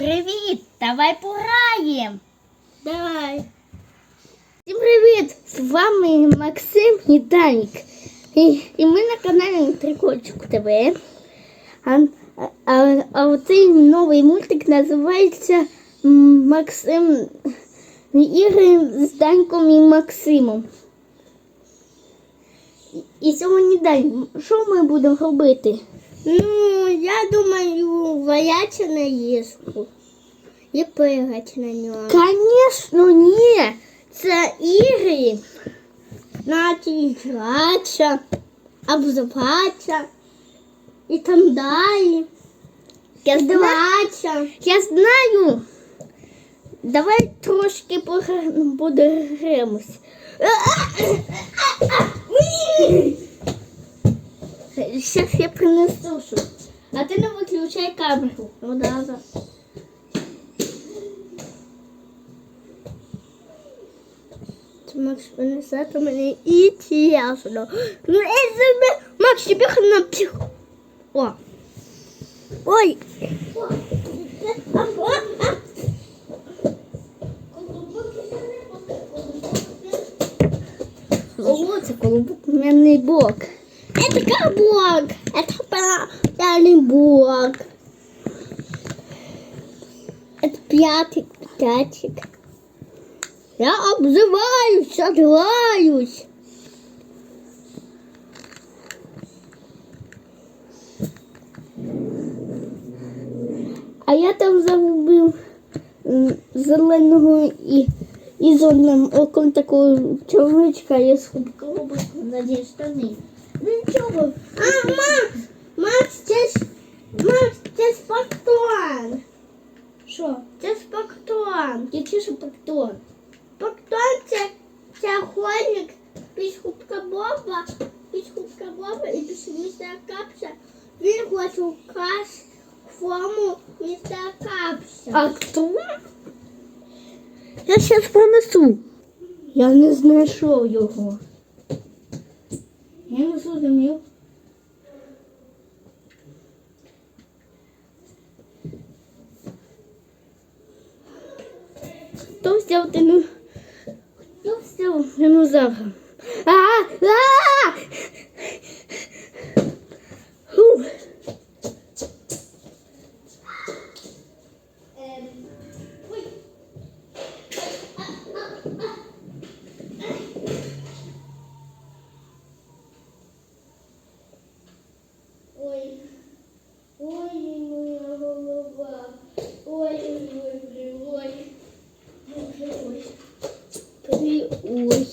Привіт! Давай пограємо! Давай. Всім привіт! З вами Максим і Данік. І, і ми на каналі Трикольчик ТВ. А, а, а оцей новий мультик називається Максим Ігри з Даньком і Максимом. І сьогодні Дань, що ми будемо робити? Ну, я думаю, валяться на їжку і пригати на нього. Звісно, ні. Це ігри. Наче гратися, обзиватися і там далі. Я знаю. Здаватися. Я знаю. Давай трошки погра- подивимось. Зараз я принесу. А ти не виключай камеру. Ну, да, да. Це Макс принесе то мені і тісно. Ну, себе. Макс, тебе на псих. О. Ой. Ого, це колобок бок. Это колобок. Это пятый бог. Это пятый пятик. Я обзываюсь, отзываюсь. А я там загубив м, зеленого і, і з одним оком такого чоловічка і з колобок на штани. Нічого. А, Макс, Макс, це ж, Макс, це спактон. Що? Це спактон. Який ж пактон? Спактон це, це охотник, пішхутка Боба, пішхутка Боба і пішмістер Капса. Він хоче вкрасть форму містера Капса. А хто? Я зараз понесу. Я не знайшов його. Я не зрозумів. Хто взяв дину? Хто взяв динозавра? А, а! Фу. Ой, ой, моя голова. Ой, ой, ой, ой. Ой, ой. Ой, ой.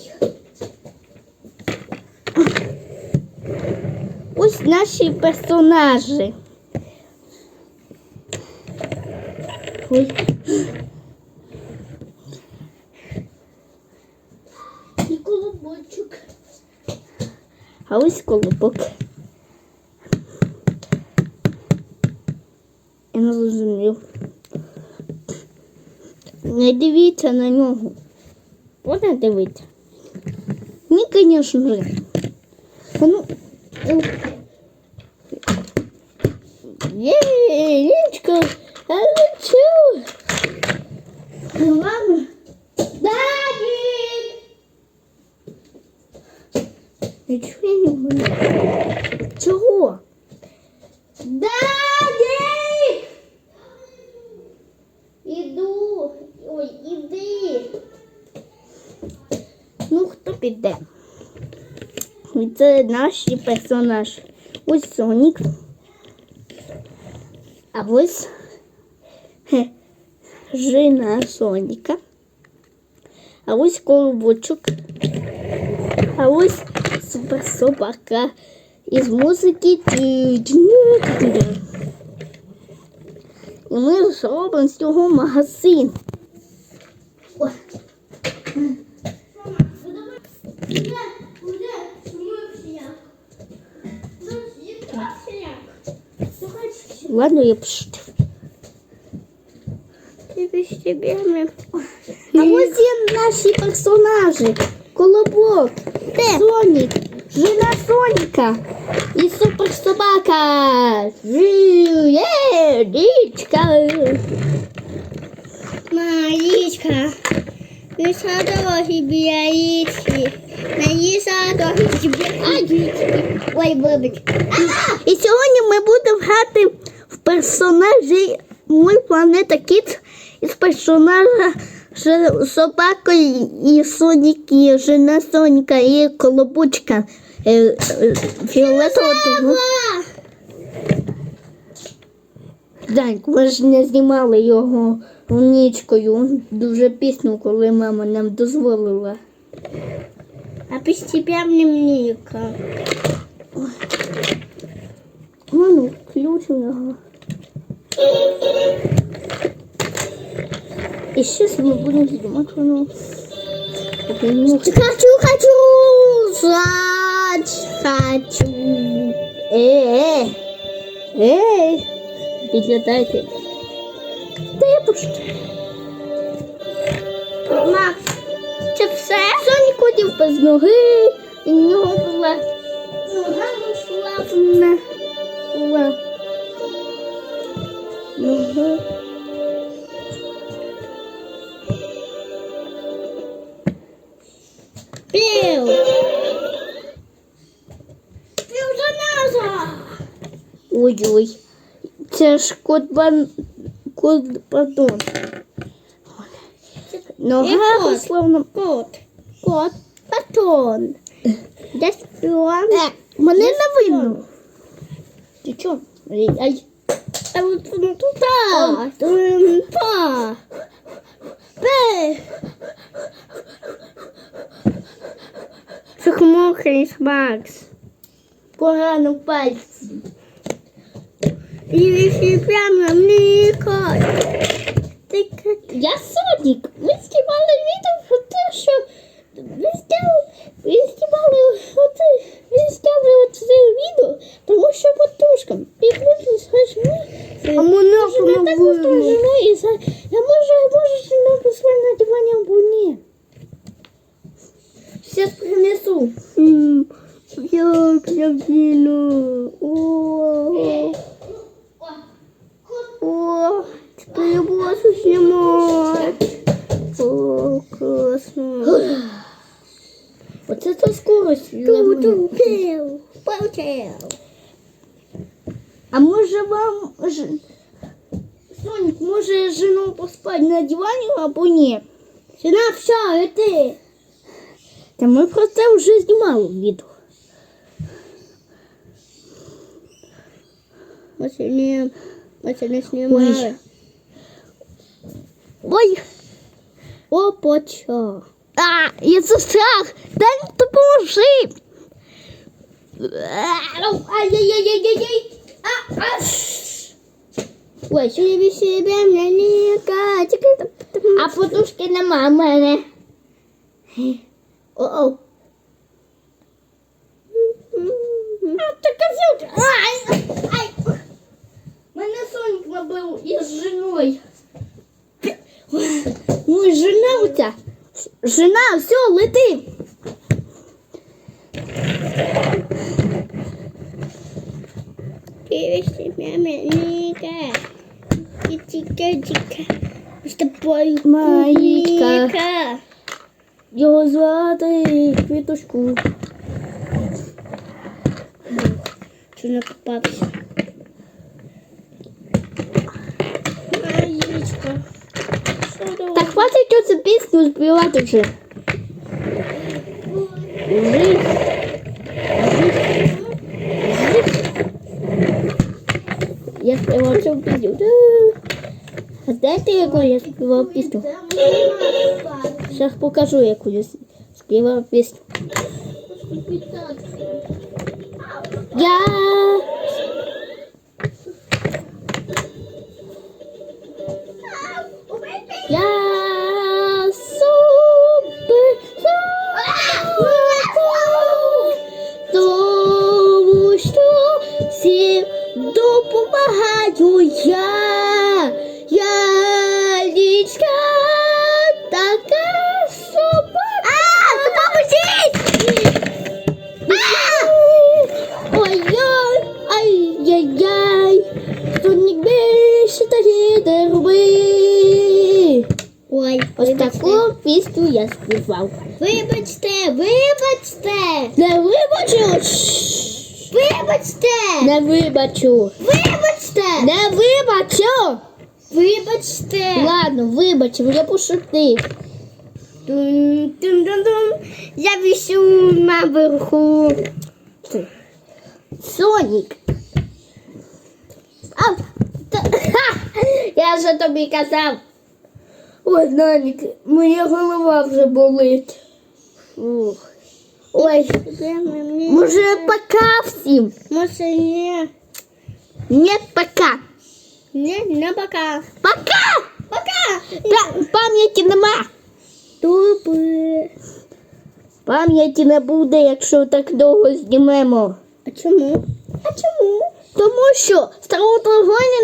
Ось наші персонажі. Ой. І колобочок. А ось колобок. Я не зрозумів. Не дивіться на нього. Можна дивитися? Ні, звісно. Ну, ну. Є, Ліночка, а ви чого? Ладно. Дадік! Нічого я не говорю. Чого? Дадік! Іду. Ой, іди. Ну, хто піде? Це наші персонажі. Ось Сонік. А ось жина Соніка. А ось колобочок. А ось суперсобака із музики. І ми зробимо з цього магазин. Ой. Ладно, я пошли. тебе стеблями. А ось є наші персонажі. Колобок, Сонік, жена Соніка. І супер собака. Жу, Є, річка. Марічка. Не садові біля річки. Мені садові біля річки. Ой, вибач. І сьогодні ми будемо грати в персонажі Мой планета Кіт із персонажа собакою і Сонік, і жена Соніка, і колобучка е, е, фіолетового. Даньку, ми ж не знімали його нічкою. Дуже пісню, коли мама нам дозволила. А постепенно Ніка. Ну, ну, включимо його. І зараз ми будемо знімати воно. Ну, Хочу, хочу. Сач, хочу. Е, е, е, підлітайте. Та я пошли. Макс, це все? Сонік ходив без ноги, і в нього була нога славна. Пів. Ой-ой. Це ж кот бан... кот батон. Нога кот. словно. Кот. Кот. Батон. Десь. Е, мене не видно. Ти чо? Ай, Та. Та. Пе. Чухмухаєш, Макс. Погано пальці. І ще прямо. Ти как Я Сонік. Ми знімали відео про те, що ви зняли, ви знімали оце, ви зняли оце відео, тому що потушкам. І ми скажемо, А мене що ми так помогли. живе і за... Я можу, можу нам посмотрети на дивані або ні. Зараз принесу. М, Як я віну. О, о, тепер я буду знімати. О, класно. Оце це скорость. для мене. Ту-ту-пів, полетів. А може вам ж... Сонік, може жену поспати на дивані або ні? Сина, все, іди. Та ми про це вже знімали відео. Ми це не, ми це не знімали. Ой, О, почо. а, я це страх. Дай допоможи. Ай-яй-яй-яй-яй. А, а. Ой, собі себе м'яніка. Тільки там. а подушки нема в мене. О-о. Ай, ай. Мене Сонік набив із женою. Ну, і жена у ця. Жена, все, лети. Тіка-тіка. З тобою Маїчка. Ніка. Його звати квіточку. Що не попався. Маїчка. Так хватить оцю пісню співати вже. Жить. Я співав цю пісню. Да. А знаєте, яку я співав пісню? Зараз покажу, яку я співав пісню. Я Я супер тому що всім допомагаю я. Я лічка така пісню я співав. Вибачте, вибачте, Не вибачу! вибачте, Не вибачу! вибачте, Не вибачу! вибачте. Ладно, вибачив, я пошутив. Тун-тун-тун-тун. Я вішу наверху. Сонік. А, та, ха, я же тобі казав. Ой, Нанік, моя голова вже болить. Ух. Ой, може пока всім? Може, ні. Нет, пока. Ні, не пока. Пока! Пока. Та, пам'яті нема. Тупи. Пам'яті не буде, якщо так довго знімемо. А чому? А чому? Тому що старого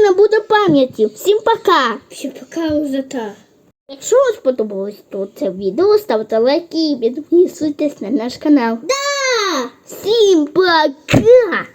не буде пам'яті. Всім пока! Ще пока так. Якщо вам сподобалось то це відео, ставте лайки і підписуйтесь на наш канал. Да! Всім пока!